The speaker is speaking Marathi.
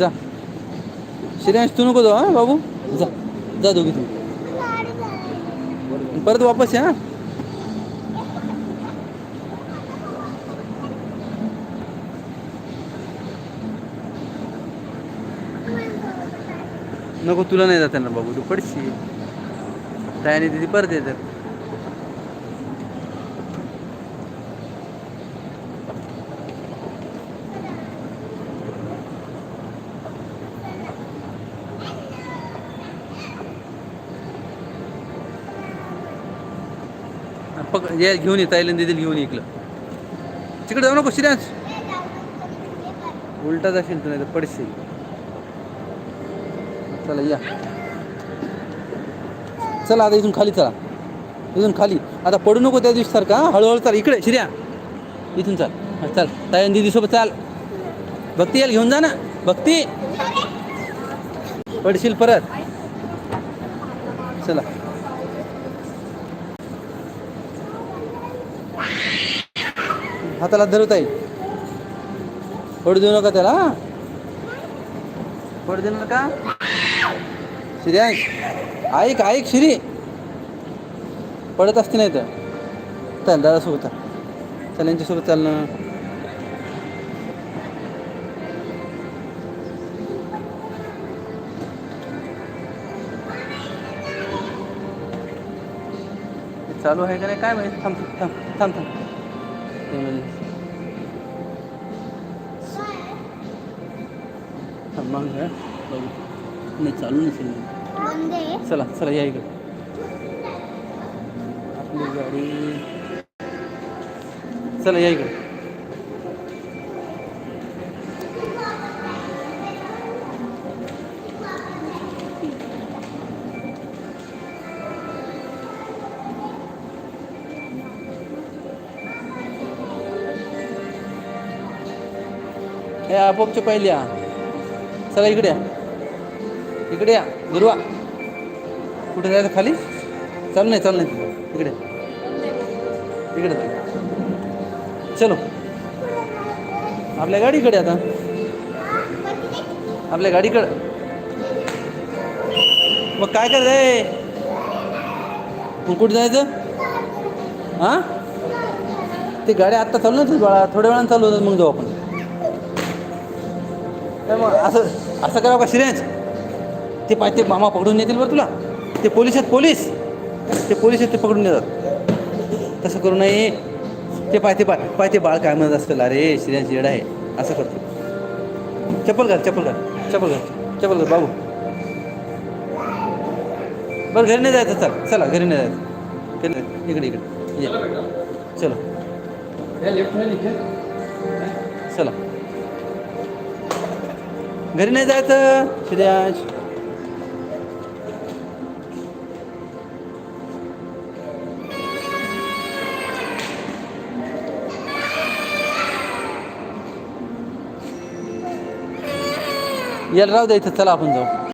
जा. श्रेयांश तू नको जाऊ हा बाबू? जा. जा दोघी तू परत वापस या नको तुला नाही जात ना बाबू. तू पडशी त्याने तिथे परत येतात. पक ये घेऊन ये ताईला दितील घेऊन ये इकडं. तिकडे जाऊ नको श्रेयांश उलटा जाशील तू नाही तर पडशील. चला या. चला आता इथून खाली चला. इथून खाली. आता पडू नको त्या दिवशी सारखा हळूहळू चाल इकडे शिर्या. इथून चाल. चाल. ताई दिदी चाल. भक्ती याल घेऊन जा ना. भक्ती. पडशील परत. चला. हाताला धरत आहे पडू देऊ नका त्याला हा? पडू देऊ नका. श्री ऐक. ऐक ऐक श्री. पडत असते नाही तर. चल दादासोबत चाल. चल यांच्यासोबत चाल ना. चालू आहे का नाही? काय माहिती? थांब थांब थांब थांब. दोन मिनिट. थांब मग हे बघू नाही चालू हे आपोआपच्या पहिले या. चला इकडे या. इकडे या. गुरुवा कुठे जायचं खाली? चाल नाही चाल नाही इकडे. इकडे. चलो. आपल्या गाडीकडे आता. आपल्या गाडीकडे. मग काय करायचंय मग कुठे जायचं? हां? ते गाड्या आत्ता चालू नाही बाळा. थोड्या वेळानं चालू होतात मग जाऊ आपण. तर मग असं असं करावं का सिरेंज ते पाय ते मामा पकडून नेतील बरं तुला. ते पोलीस आहेत पोलीस. ते पोलीस आहेत ते पकडून नेतात. तसं करू नये. ते पाय ते पाय पाय ते बाळ काय म्हणत असतं अरे सिरेंज येड आहे. असं करतो. चप्पल घाल चप्पल घाल. चप्पल घाल. चप्पल घाल बाबू. बरं घरी नाही जायचं चल. चला घरी नाही जायचं. घरी नाही. इकडे इकडे. ये. चलो. चला. घरी नाही जायचं. श्रेयांश याला राहू द्यायचं चला आपण जाऊ.